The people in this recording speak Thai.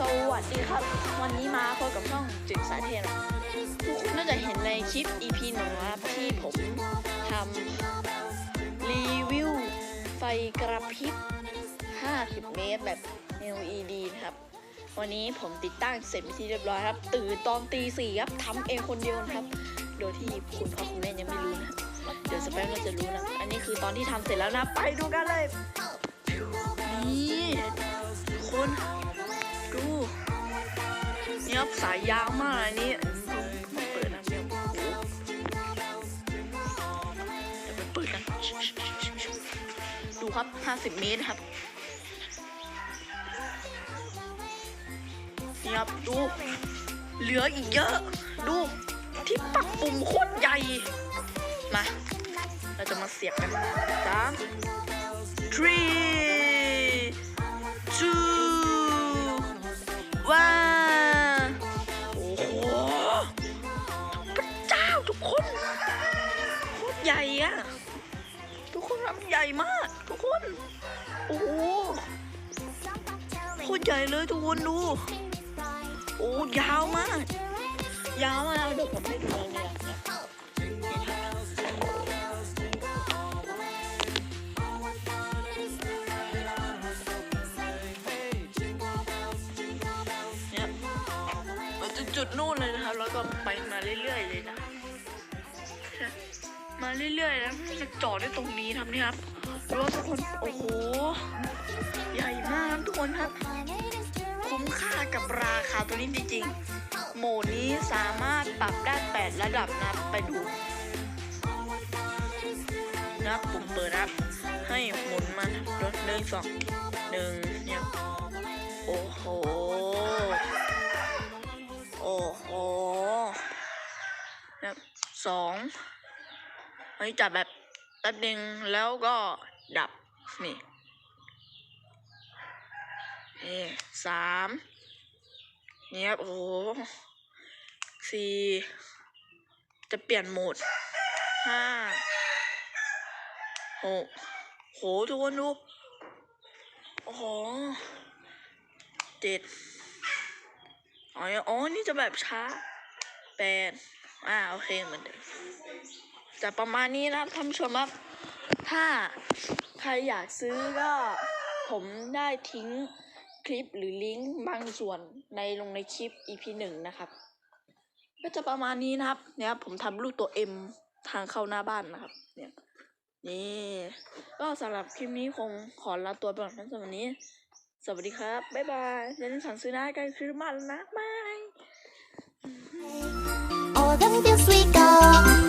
สวัสดีครับ วันนี้มาพบกับช่องจึกสาเทนทุกคนน่าจะเห็นในคลิป EP หนึ่งครับที่ผมทำรีวิวไฟกระพริบ 50 เมตรแบบ LED นะครับ วันนี้ผมติดตั้งเสร็จที่เรียบร้อยครับ ตื่นตอนตีสี่ครับทำเองคนเดียวนะครับ โดยที่คุณพ่อคุณแม่ยังไม่รู้นะเดี๋ยวสแปมก็จะรู้นะ อันนี้คือตอนที่ทำเสร็จแล้วนะ ไปดูกันเลยนี่ สายยาวมากอันนี้เปิดนะเดี๋ยวไปเปิดกันดูครับ 50 เมตรครับนี่ครับดูเหลืออีกเยอะ ดูที่ปักปุ่มโคตรใหญ่ มา เราจะมาเสียบกันสาม three two ใหญ่อะทุกคนทำใหญ่มาก ทุกคน โอ้โหโคตรใหญ่เลยทุกคนดู โอ้ยาวมาก ยาวมากเดี๋ยวผมให้ดูเนี่ยเนี่ยเนี่ยมาจุดจุดนู่นเลยนะครับแล้วก็ไปมาเรื่อยๆเลยนะ มาเรื่อยๆแล้วจะจอดได้ตรงนี้ครับนี่ครับดูว่าทุกคนโอ้โหใหญ่มากทุกคนครับ คุ้มค่ากับราคาตัวนี้จริงๆโหมดนี้สามารถปรับได้8ระดับนะไปดูนับปุ่มเปิดครับให้หมุนมาลดหนึ่งสองหนึ่งเนี่ยโอ้โหโอ้โหนับสอง อันนี้จับแบบแป๊บนึงแล้วก็ดับนี่นี่สามนี่ครับโอ้โหสี่จะเปลี่ยนโหมดห้าหกโหทุกคนดูโอ้โหเจ็ดอ๋ออ๋อนี่จะแบบช้าแปดอ่าโอเคเหมือนเดิม จะประมาณนี้นะครับท่านผู้ชมครับ ถ้าใครอยากซื้อก็ผมได้ทิ้งคลิปหรือลิงก์บางส่วนในลงในคลิป EP หนึ่งนะครับ ก็จะประมาณนี้นะครับ เนี่ยครับผมทำรูปตัว M ทางเข้าหน้าบ้านนะครับ เนี่ยนี่ก็สำหรับคลิปนี้คงขอลาตัวไปก่อนนะสำหรับวันนี้ สวัสดีครับ บ๊ายบายอย่าลืมสั่งซื้อนะใกล้คริสต์มาสแล้วนะบาย All of them feel sweet, go.